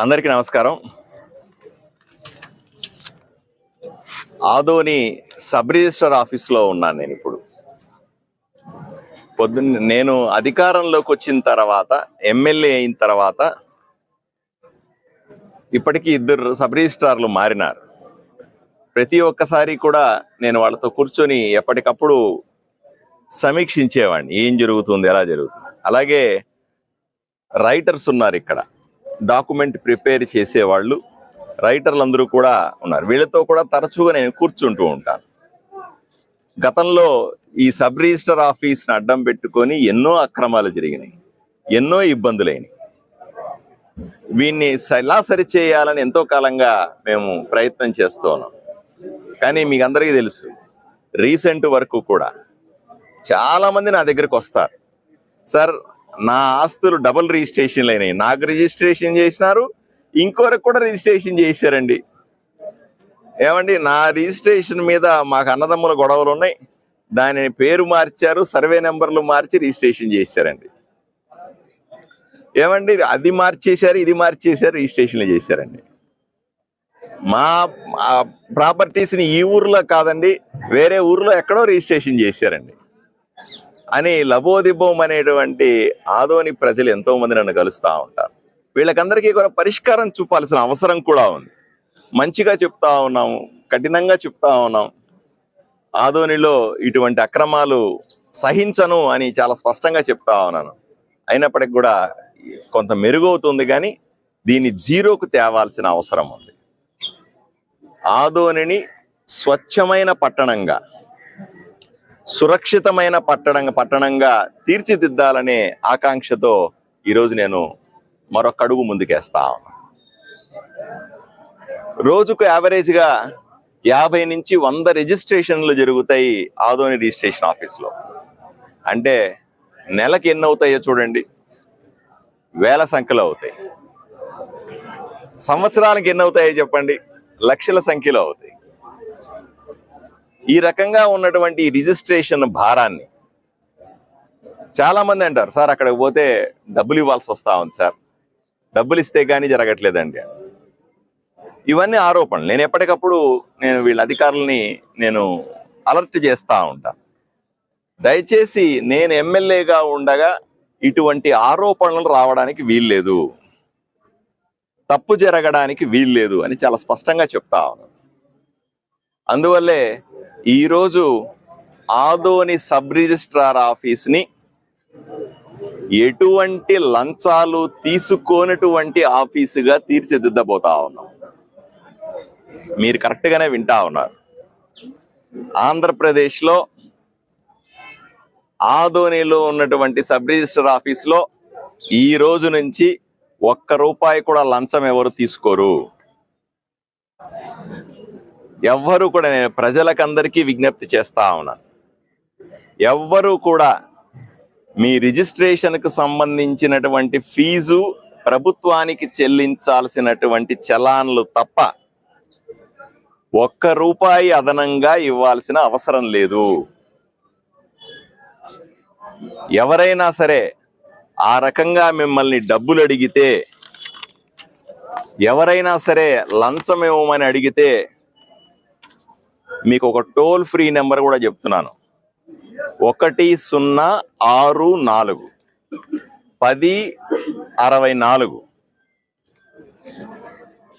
అందరికీ నమస్కారం. Adoni sub register ఆఫీస్లో ఉన్నాను నేను ఇప్పుడు. పొద్దున్న నేను అధికారంలోకి వచ్చిన తర్వాత ఎమ్మెల్యే అయిన తర్వాత ఇప్పటికీ ఇద్దరు సబ్ రిజిస్ట్రార్లు మారినారు. ప్రతి ఒక్కసారి కూడా నేను వాళ్ళతో కూర్చొని ఎప్పటికప్పుడు సమీక్షించేవాడిని. ఏం జరుగుతుంది ఎలా జరుగుతుంది? అలాగే రైటర్స్ ఉన్నారు ఇక్కడ. డాక్యుమెంట్ ప్రిపేర్ చేసేవాళ్ళు రైటర్లు అందరూ కూడా ఉన్నారు. వీళ్ళతో కూడా తరచుగా నేను కూర్చుంటూ ఉంటాను. గతంలో ఈ సబ్ రిజిస్టర్ ఆఫీస్ని అడ్డం పెట్టుకొని ఎన్నో అక్రమాలు జరిగినాయి ఎన్నో ఇబ్బందులైనవి వీన్ని ఎలా సరిచేయాలని ఎంతో కాలంగా మేము ప్రయత్నం చేస్తూ ఉన్నాం. కానీ మీకు అందరికీ తెలుసు రీసెంట్ వరకు కూడా. చాలామంది నా దగ్గరకు వస్తారు. సార్ నా ఆస్తులు డబుల్ రిజిస్ట్రేషన్లు అయినాయి. నాకు రిజిస్ట్రేషన్ చేసినారు ఇంకొకరికి కూడా రిజిస్ట్రేషన్ చేశారండి. ఏమండి నా రిజిస్ట్రేషన్ మీద మాకు అన్నదమ్ముల గొడవలు ఉన్నాయి. దానిని పేరు మార్చారు సర్వే నెంబర్లు మార్చి రిజిస్ట్రేషన్ చేశారండి. ఏమండి అది మార్చేశారు ఇది మార్చేశారు రిజిస్ట్రేషన్లు చేశారండి. మా ప్రాపర్టీస్ని ఈ ఊర్లో కాదండి వేరే ఊర్లో ఎక్కడో రిజిస్ట్రేషన్ చేశారండి. అని లబోదిబోం అనేటువంటి ఆదోని ప్రజలు ఎంతో మంది నన్ను కలుస్తూ ఉంటారు. వీళ్ళకందరికీ కూడా పరిష్కారం చూపాల్సిన అవసరం కూడా ఉంది. మంచిగా చెప్తా ఉన్నాము కఠినంగా చెప్తా ఉన్నాం. ఆదోనిలో ఇటువంటి అక్రమాలు సహించను అని చాలా స్పష్టంగా చెప్తా ఉన్నాను. అయినప్పటికి కూడా కొంత మెరుగవుతుంది కానీ దీన్ని జీరోకు తేవాల్సిన అవసరం ఉంది. ఆదోనిని స్వచ్ఛమైన పట్టణంగా సురక్షితమైన పట్టణ పట్టణంగా తీర్చిదిద్దాలనే ఆకాంక్షతో ఈరోజు నేను మరొక అడుగు ముందుకేస్తా ఉన్నా. రోజుకు యావరేజ్గా యాభై నుంచి వంద రిజిస్ట్రేషన్లు జరుగుతాయి ఆదోని రిజిస్ట్రేషన్ ఆఫీస్లో. అంటే నెలకి ఎన్ని అవుతాయో చూడండి. వేల సంఖ్యలో అవుతాయి. సంవత్సరానికి ఎన్ని అవుతాయో చెప్పండి. లక్షల సంఖ్యలో అవుతాయి. ఈ రకంగా ఉన్నటువంటి రిజిస్ట్రేషన్ భారాన్ని చాలా మంది అంటారు సార్ అక్కడికి పోతే డబ్బులు ఇవ్వాల్సి వస్తా ఉంది సార్. డబ్బులు ఇస్తే కానీ జరగట్లేదండి ఇవన్నీ ఆరోపణలు. నేను ఎప్పటికప్పుడు నేను వీళ్ళ అధికారులని నేను అలర్ట్ చేస్తూ ఉంటా. దయచేసి నేను ఎమ్మెల్యేగా ఉండగా ఇటువంటి ఆరోపణలు రావడానికి వీల్లేదు. తప్పు జరగడానికి వీల్లేదు అని చాలా స్పష్టంగా చెప్తా ఉన్నాను అందువల్లే ఈరోజు ఆదోని సబ్ రిజిస్ట్రార్ ఆఫీస్ని ఎటువంటి లంచాలు తీసుకోనటువంటి ఆఫీసుగా తీర్చిదిద్దబోతా ఉన్నాం. మీరు కరెక్ట్గానే వింటా ఉన్నారు. ఆంధ్రప్రదేశ్లో ఆదోనిలో ఉన్నటువంటి సబ్ రిజిస్టర్ ఆఫీస్లో ఈ రోజు నుంచి ఒక్క రూపాయి కూడా లంచం ఎవరు తీసుకోరు. ఎవ్వరు కూడా నేను ప్రజలకందరికీ విజ్ఞప్తి చేస్తా ఉన్నాను. ఎవ్వరూ కూడా మీ రిజిస్ట్రేషన్కు సంబంధించినటువంటి ఫీజు ప్రభుత్వానికి చెల్లించాల్సినటువంటి చలాన్లు తప్ప ఒక్క రూపాయి అదనంగా ఇవ్వాల్సిన అవసరం లేదు. ఎవరైనా సరే ఆ రకంగా మిమ్మల్ని డబ్బులు అడిగితే ఎవరైనా సరే లంచం ఇవ్వమని అడిగితే మీకు ఒక టోల్ ఫ్రీ నెంబర్ కూడా చెప్తున్నాను. ఒకటి సున్నా ఆరు నాలుగు. పది అరవై నాలుగు.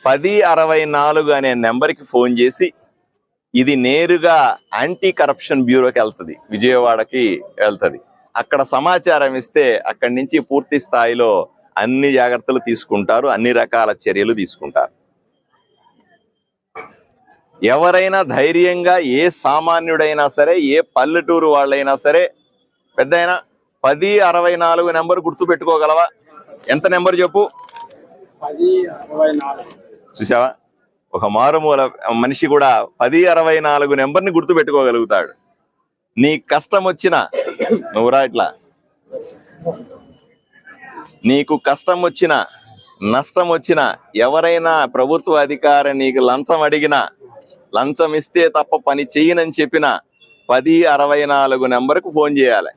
పది అరవై నాలుగు అనే నెంబర్కి ఫోన్ చేసి ఇది నేరుగా యాంటీ కరప్షన్ బ్యూరోకి వెళ్తుంది. విజయవాడకి వెళ్తుంది. అక్కడ సమాచారం ఇస్తే అక్కడి నుంచి పూర్తి స్థాయిలో అన్ని జాగ్రత్తలు తీసుకుంటారు అన్ని రకాల చర్యలు తీసుకుంటారు. ఎవరైనా ధైర్యంగా ఏ సామాన్యుడైనా సరే ఏ పల్లెటూరు వాళ్ళైనా సరే పెద్ద అయినా పది అరవై నాలుగు నెంబర్ గుర్తు పెట్టుకోగలవా ఎంత నెంబర్ చెప్పు? చూసావా ఒక మారుమూల మనిషి కూడా పది అరవై నాలుగు నెంబర్ని గుర్తు పెట్టుకోగలుగుతాడు నీ కష్టం వచ్చిన నువ్వురా ఇట్లా. నీకు కష్టం వచ్చిన నష్టం వచ్చిన ఎవరైనా ప్రభుత్వ అధికారి నీకు లంచం అడిగినా లంచం ఇస్తే తప్ప పని చెయ్యనని చెప్పిన పది అరవై నాలుగు నెంబర్కు ఫోన్ చేయాలి.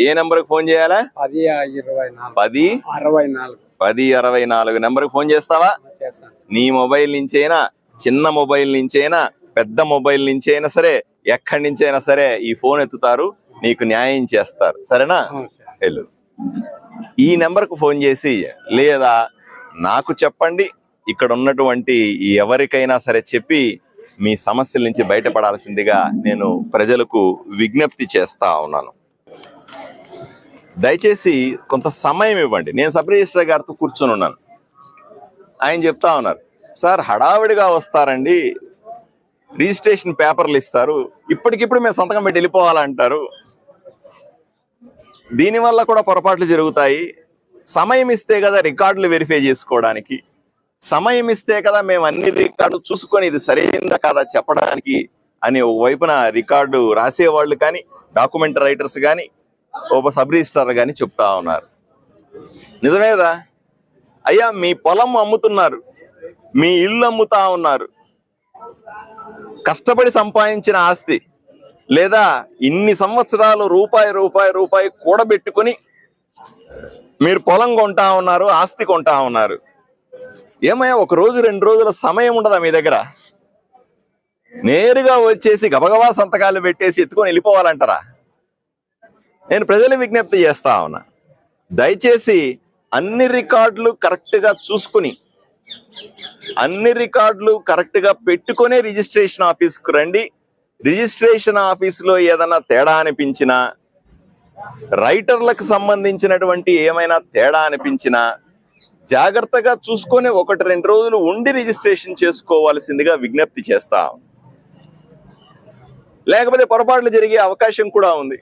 ఏ నెంబర్కి ఫోన్ చేయాలి? పది ఇరవై పది? అరవై నాలుగు. పది అరవై నాలుగు నెంబర్కి ఫోన్ చేస్తావా? నీ మొబైల్ నుంచైనా చిన్న మొబైల్ నుంచైనా పెద్ద మొబైల్ నుంచైనా సరే ఎక్కడి నుంచైనా సరే ఈ ఫోన్ ఎత్తుతారు నీకు న్యాయం చేస్తారు. సరేనా? వెళ్ళు. ఈ నెంబర్కు ఫోన్ చేసి లేదా నాకు చెప్పండి ఇక్కడ ఉన్నటువంటి ఎవరికైనా సరే చెప్పి మీ సమస్యల నుంచి బయటపడాల్సిందిగా నేను ప్రజలకు విజ్ఞప్తి చేస్తా ఉన్నాను. దయచేసి కొంత సమయం ఇవ్వండి. నేను సబ్ రిజిస్టర్ గారితో కూర్చొని ఉన్నాను. ఆయన చెప్తా ఉన్నారు సార్ హడావిడిగా వస్తారండి. రిజిస్ట్రేషన్ పేపర్లు ఇస్తారు. ఇప్పటికిప్పుడు మేము సంతకం పెట్టి వెళ్ళిపోవాలంటారు. దీనివల్ల కూడా పొరపాట్లు జరుగుతాయి. సమయం ఇస్తే కదా రికార్డులు వెరిఫై చేసుకోవడానికి. సమయం ఇస్తే కదా మేము అన్ని రికార్డు చూసుకొని ఇది సరైందా కాదా చెప్పడానికి అని వైపున రికార్డు రాసేవాళ్ళు కానీ డాక్యుమెంట్ రైటర్స్ కానీ ఒక సబ్ రిజిస్ట్రార్ కానీ చెప్తా ఉన్నారు. నిజమేదా అయ్యా మీ పొలం అమ్ముతున్నారు. మీ ఇల్లు అమ్ముతా ఉన్నారు. కష్టపడి సంపాదించిన ఆస్తి. లేదా ఇన్ని సంవత్సరాలు రూపాయి రూపాయి రూపాయి కూడబెట్టుకుని మీరు పొలం కొంటా ఉన్నారు ఆస్తి కొంటా ఉన్నారు. ఏమయ్యా ఒక రోజు రెండు రోజుల సమయం ఉండదా మీ దగ్గర? నేరుగా వచ్చేసి గబగబా సంతకాలు పెట్టేసి ఎత్తుకొని వెళ్ళిపోవాలంటారా? నేను ప్రజలు విజ్ఞప్తి చేస్తా ఉన్నా. దయచేసి అన్ని రికార్డులు కరెక్ట్గా చూసుకుని అన్ని రికార్డులు కరెక్ట్గా పెట్టుకునే రిజిస్ట్రేషన్ ఆఫీస్కు రండి. రిజిస్ట్రేషన్ ఆఫీస్లో ఏదైనా తేడా అనిపించినా రైటర్లకు సంబంధించినటువంటి ఏమైనా తేడా అనిపించినా జాగ్రత్తగా చూసుకొని ఒకటి రెండు రోజులు ఉండి రిజిస్ట్రేషన్ చేసుకోవాల్సిందిగా విజ్ఞప్తి చేస్తా. లేకపోతే పొరపాట్లు జరిగే అవకాశం కూడా ఉంది.